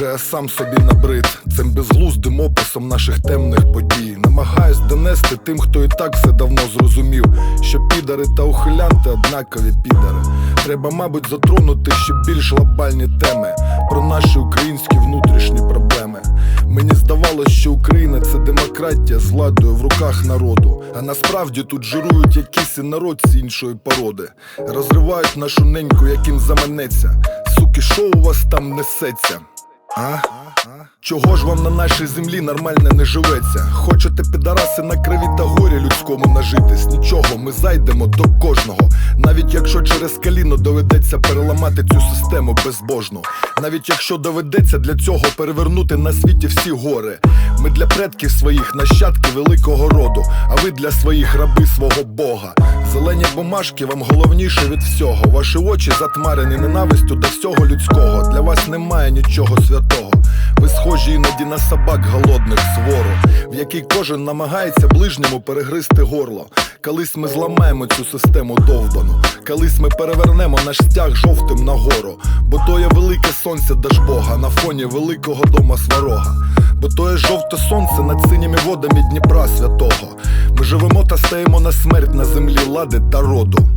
Я сам собі набрид цим безглуздим описом наших темних подій. Намагаюсь донести тим, хто і так все давно зрозумів, що підари та ухилянти однакові підари. Треба, мабуть, затронути ще більш глобальні теми про наші українські внутрішні проблеми. Мені здавалось, що Україна це демократія з владою в руках народу. А насправді тут жирують якісь інородці іншої породи, розривають нашу неньку, яким заманеться. Суки, що у вас там несеться? А? Чого ж вам на нашій землі нормально не живеться? Хочете підараси на криві та горі людському нажитись? Нічого, ми зайдемо до кожного. Навіть якщо через каліно доведеться переламати цю систему безбожну. Навіть якщо доведеться для цього перевернути на світі всі гори. Ми для предків своїх нащадки великого роду, а ви для своїх раби свого Бога. Зелені бумажки вам головніше від всього. Ваші очі затмарені ненавистю до всього людського. Для вас немає нічого святого. Ви схожі іноді на собак голодних свору, в якій кожен намагається ближньому перегризти горло. Колись ми зламаємо цю систему довбану, колись ми перевернемо наш стяг жовтим нагору, бо то є велике сонце Дажбога на фоні великого дома сварога. Бо то є жовте сонце над синіми водами Дніпра святого. Ми живемо та стаємо на смерть на землі лади та роду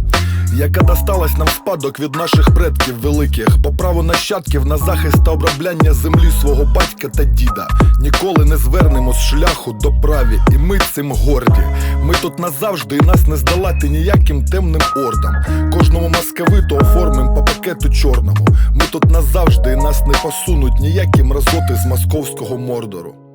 яка досталась нам спадок від наших предків великих, по праву нащадків на захист та обробляння землі свого батька та діда. Ніколи не звернемо з шляху до праві, і ми цим горді. Ми тут назавжди, і нас не здолати ніяким темним ордам. Кожному московиту оформим по пакету чорному. Ми тут назавжди, і нас не посунуть ніякі мразоти з московського мордору.